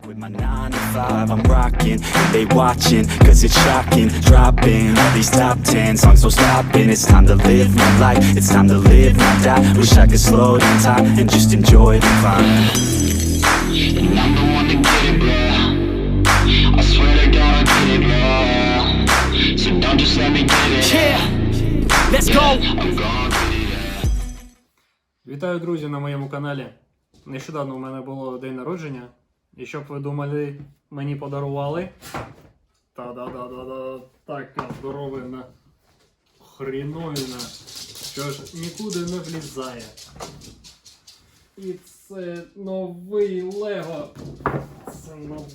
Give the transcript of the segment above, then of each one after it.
With my 9 to 5, I'm rocking, they watching, cause it's shocking. Dropping all these top 10 songs, so stopping. It's time to live my life, it's time to live, not die. Wish I could slow down time and just enjoy the climb. And I'm the one to get it, bro. I swear to God, I get it, bro. So don't just let me get it. Yeah, let's go! I'm it. Вітаю, друзі, на моєму каналі. Нещодавно у мене було день народження. І щоб ви думали, мені подарували. Та-да-да-да-да. Така здоровина. Хріновина. Що ж нікуди не влізає. І це новий Лего. Це нова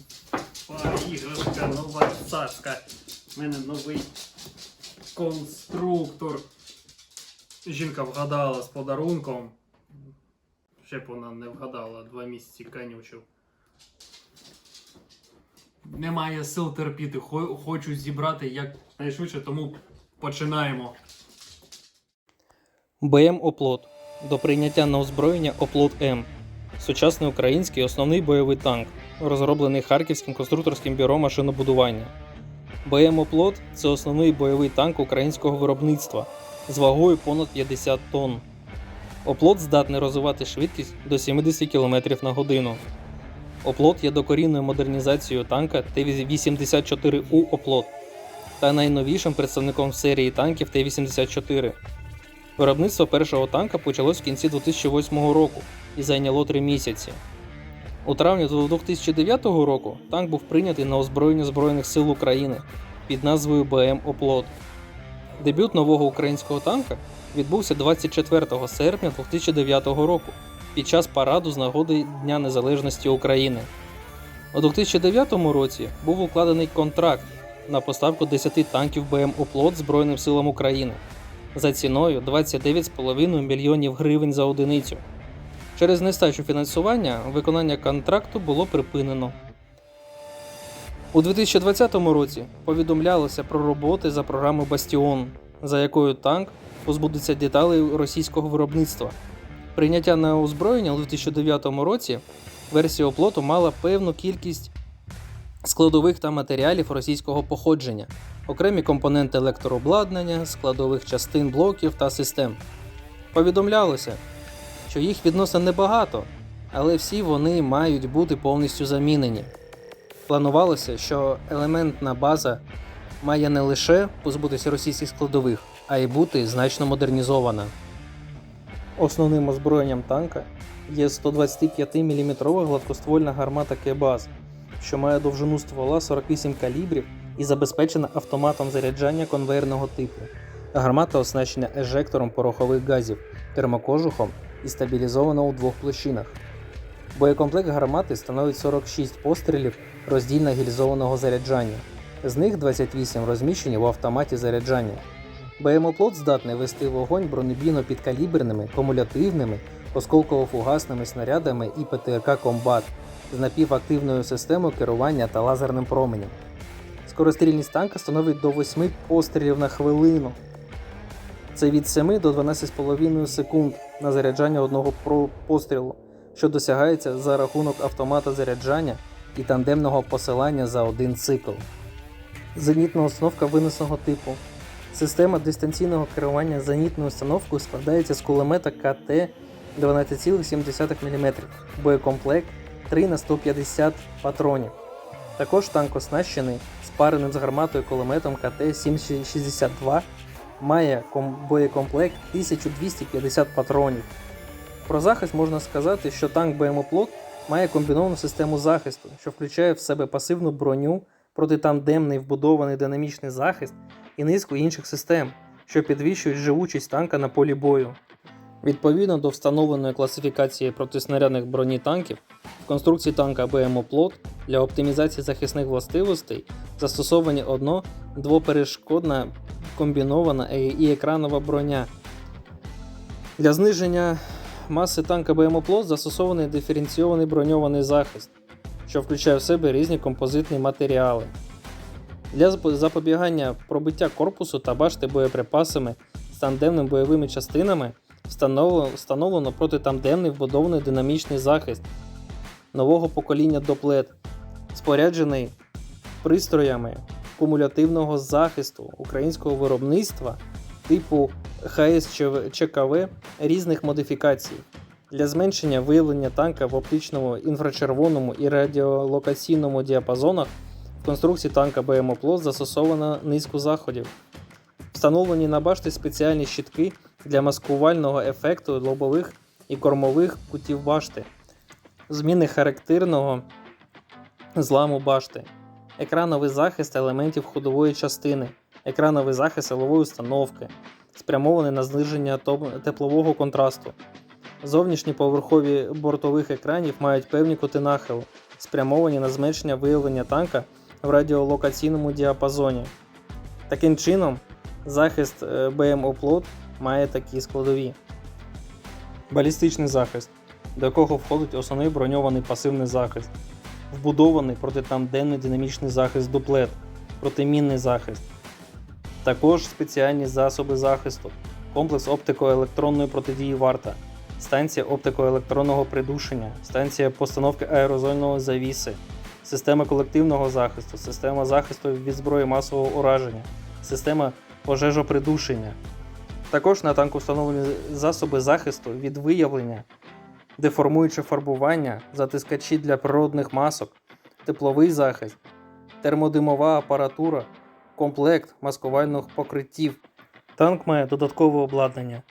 іграшка, нова цацка. У мене новий конструктор. Жінка вгадала з подарунком. Ще б вона не вгадала, два місяці канючив. Немає сил терпіти, хочу зібрати як найшвидше, тому починаємо. БМ Оплот. До прийняття на озброєння Оплот М. Сучасний український основний бойовий танк, розроблений Харківським конструкторським бюро машинобудування. БМ Оплот це основний бойовий танк українського виробництва з вагою понад 50 тонн. Оплот здатний розвивати швидкість до 70 км на годину. Оплот є докорінною модернізацією танка Т-84У Оплот та найновішим представником серії танків Т-84. Виробництво першого танка почалось в кінці 2008 року і зайняло три місяці. У травні 2009 року танк був прийнятий на озброєння Збройних сил України під назвою БМ Оплот. Дебют нового українського танка відбувся 24 серпня 2009 року під час параду з нагоди Дня Незалежності України. У 2009 році був укладений контракт на поставку 10 танків БМ Оплот Збройним силам України за ціною 29,5 мільйонів гривень за одиницю. Через нестачу фінансування виконання контракту було припинено. У 2020 році повідомлялося про роботи за програмою Бастіон, за якою танк позбудеться деталей російського виробництва. Прийняття на озброєння у 2009 році версія оплоту мала певну кількість складових та матеріалів російського походження, окремі компоненти електрообладнання, складових частин блоків та систем. Повідомлялося, що їх відносно небагато, але всі вони мають бути повністю замінені. Планувалося, що елементна база має не лише позбутися російських складових, а й бути значно модернізована. Основним озброєнням танка є 125 мм гладкоствольна гармата Кебаз, що має довжину ствола 48 калібрів і забезпечена автоматом заряджання конвейерного типу. Гармата оснащена ежектором порохових газів, термокожухом і стабілізована у двох площинах. Боєкомплект гармати становить 46 пострілів роздільно гільзованого заряджання. З них 28 розміщені в автоматі заряджання. БМО-плот здатний вести вогонь бронебійно-підкаліберними, кумулятивними, осколково-фугасними снарядами і ПТРК Комбат з напівактивною системою керування та лазерним променем. Скорострільність танка становить до 8 пострілів на хвилину. Це від 7 до 12,5 секунд на заряджання одного пострілу, що досягається за рахунок автомата заряджання і тандемного посилання за один цикл. Зенітна установка винесеного типу. Система дистанційного керування зенітною установкою складається з кулемета КТ 12,7 мм, боєкомплект 3 на 150 патронів. Також танк оснащений спареним з гарматою кулеметом КТ-762, має боєкомплект 1250 патронів. Про захист можна сказати, що танк БМО-плот має комбіновану систему захисту, що включає в себе пасивну броню, протитандемний вбудований динамічний захист і низку інших систем, що підвищують живучість танка на полі бою. Відповідно до встановленої класифікації протиснарядних бронетанків, в конструкції танка БМО Плот для оптимізації захисних властивостей застосовані одно двоперешкодна комбінована і екранова броня. Для зниження маси танка БМО Плот застосований диференційований броньований захист, що включає в себе різні композитні матеріали. Для запобігання пробиття корпусу та башти боєприпасами з тандемними бойовими частинами встановлено, протитандемний вбудований динамічний захист нового покоління доплет, споряджений пристроями кумулятивного захисту українського виробництва типу ХСЧКВ різних модифікацій для зменшення виявлення танка в оптичному, інфрачервоному і радіолокаційному діапазонах конструкції танка БМО застосовано низку заходів. Встановлені на башті спеціальні щитки для маскувального ефекту лобових і кормових кутів башти, зміни характерного зламу башти, екрановий захист елементів ходової частини, екрановий захист силової установки, спрямований на зниження теплового контрасту. Зовнішні поверхові бортових екранів мають певні кути нахилу, спрямовані на зменшення виявлення танка в радіолокаційному діапазоні. Таким чином, захист е, BM Оплот має такі складові: балістичний захист, до якого входить основний броньований пасивний захист, вбудований протитанденний динамічний захист дуплет, протимінний захист, також спеціальні засоби захисту, комплекс оптико-електронної протидії варта, станція оптико-електронного придушення, станція постановки аерозольного завіси, система колективного захисту, система захисту від зброї масового ураження, система пожежопридушення. Також на танку встановлені засоби захисту від виявлення, деформуюче фарбування, затискачі для природних масок, тепловий захист, термодимова апаратура, комплект маскувальних покриттів. Танк має додаткове обладнання,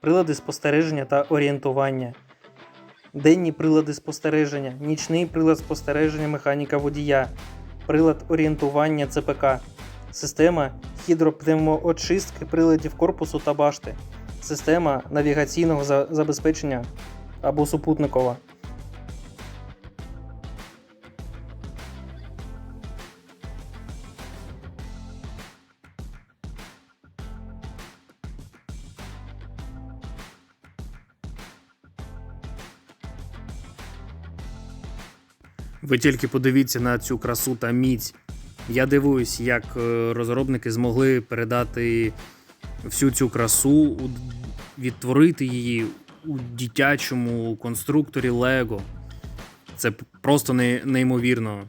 прилади спостереження та орієнтування, денні прилади спостереження, нічний прилад спостереження механіка водія, прилад орієнтування ЦПК, система гідропневмоочистки приладів корпусу та башти, система навігаційного забезпечення або супутникова. Ви тільки подивіться на цю красу та міць. Я дивуюсь, як е, розробники змогли передати всю цю красу, відтворити її у дитячому конструкторі Лего. Це просто неймовірно.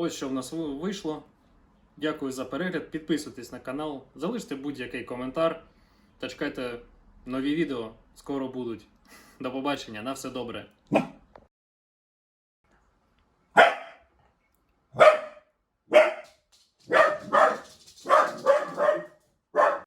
Ось що в нас вийшло. Дякую за перегляд. Підписуйтесь на канал, залиште будь-який коментар та чекайте нові відео. Скоро будуть. До побачення, на все добре.